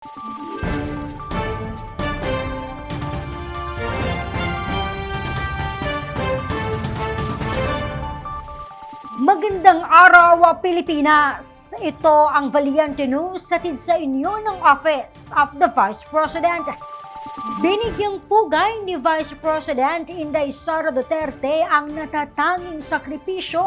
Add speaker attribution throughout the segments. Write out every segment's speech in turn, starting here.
Speaker 1: Magandang araw, Pilipinas! Ito ang Valiente News satid sa inyo ng Office of the Vice President. Binigyang pugay ni Vice President Inday Sara Duterte ang natatanging sakripisyo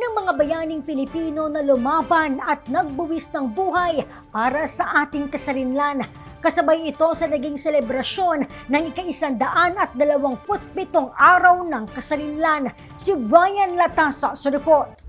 Speaker 1: ng mga bayaning Pilipino na lumaban at nagbuwis ng buhay para sa ating kasarinlan. Kasabay ito sa naging selebrasyon ng ika-isandaan at dalawamput pitong araw ng kasarinlan. Si Brian Latasa sa report.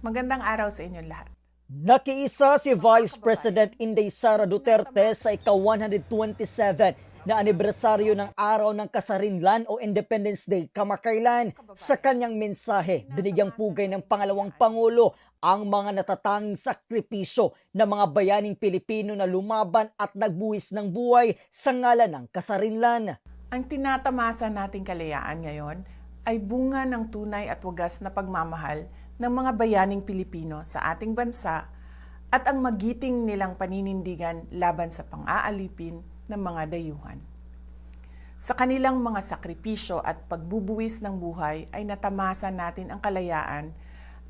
Speaker 2: Magandang araw sa inyo lahat.
Speaker 3: Nakiisa si Vice President Inday Sara Duterte sa ika-127 na anibersaryo ng Araw ng Kasarinlan o Independence Day kamakailan. Sa kanyang mensahe, binigyang pugay ng pangalawang Pangulo ang mga natatanging sakripisyo ng mga bayaning Pilipino na lumaban at nagbuwis ng buhay sa ngalan ng kasarinlan.
Speaker 2: Ang tinatamasa nating kalayaan ngayon ay bunga ng tunay at wagas na pagmamahal ng mga bayaning Pilipino sa ating bansa at ang magiting nilang paninindigan laban sa pang-aalipin ng mga dayuhan. Sa kanilang mga sakripisyo at pagbubuwis ng buhay ay natamasa natin ang kalayaan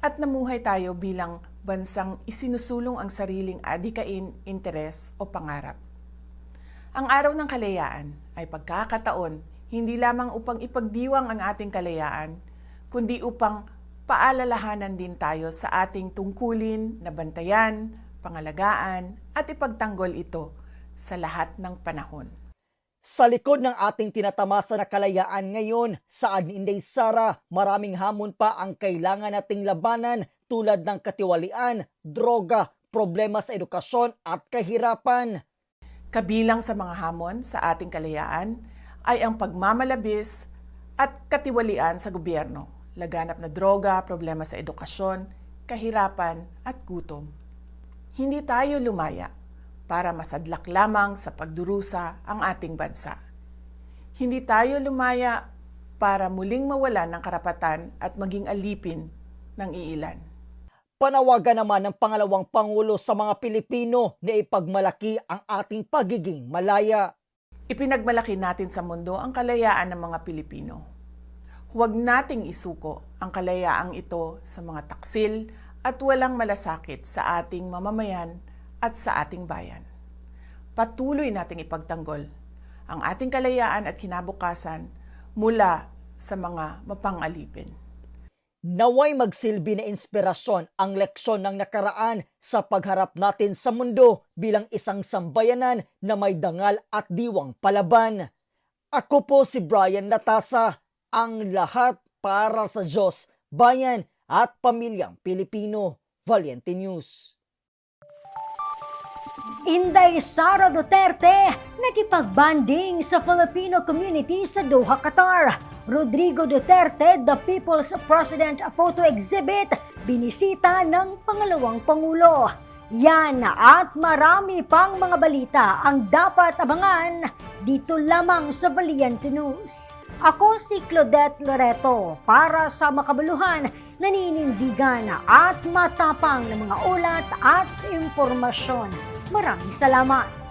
Speaker 2: at namuhay tayo bilang bansang isinusulong ang sariling adikain, interes o pangarap. Ang araw ng kalayaan ay pagkakataon hindi lamang upang ipagdiwang ang ating kalayaan, kundi upang paalalahanan din tayo sa ating tungkulin na bantayan, pangalagaan at ipagtanggol ito sa lahat ng panahon.
Speaker 3: Sa likod ng ating tinatamasa na kalayaan ngayon, saan Inday Sara, maraming hamon pa ang kailangan nating labanan tulad ng katiwalian, droga, problema sa edukasyon at kahirapan.
Speaker 2: Kabilang sa mga hamon sa ating kalayaan ay ang pagmamalabis at katiwalian sa gobyerno, laganap na droga, problema sa edukasyon, kahirapan at gutom. Hindi tayo lumaya para masadlak lamang sa pagdurusa ang ating bansa. Hindi tayo lumaya para muling mawalan ng karapatan at maging alipin ng iilan.
Speaker 3: Panawagan naman ng pangalawang Pangulo sa mga Pilipino na ipagmalaki ang ating pagiging malaya.
Speaker 2: Ipinagmalaki natin sa mundo ang kalayaan ng mga Pilipino. Huwag nating isuko ang kalayaang ito sa mga taksil at walang malasakit sa ating mamamayan at sa ating bayan. Patuloy nating ipagtanggol ang ating kalayaan at kinabukasan mula sa mga mapangalipin.
Speaker 3: Naway magsilbi na inspirasyon ang leksyon ng nakaraan sa pagharap natin sa mundo bilang isang sambayanan na may dangal at diwang palaban. Ako po si Brian Latasa, ang lahat para sa Diyos, bayan at pamilyang Pilipino. Valiente News.
Speaker 1: Inday Sara Duterte nakipagbanding sa Filipino community sa Doha, Qatar. Rodrigo Duterte, the People's President Photo Exhibit, binisita ng pangalawang Pangulo. Yan at marami pang mga balita ang dapat abangan dito lamang sa Valiente News. Ako si Claudette Loreto para sa makabuluhan, naninindigan at matapang ng mga ulat at impormasyon. Maraming salamat!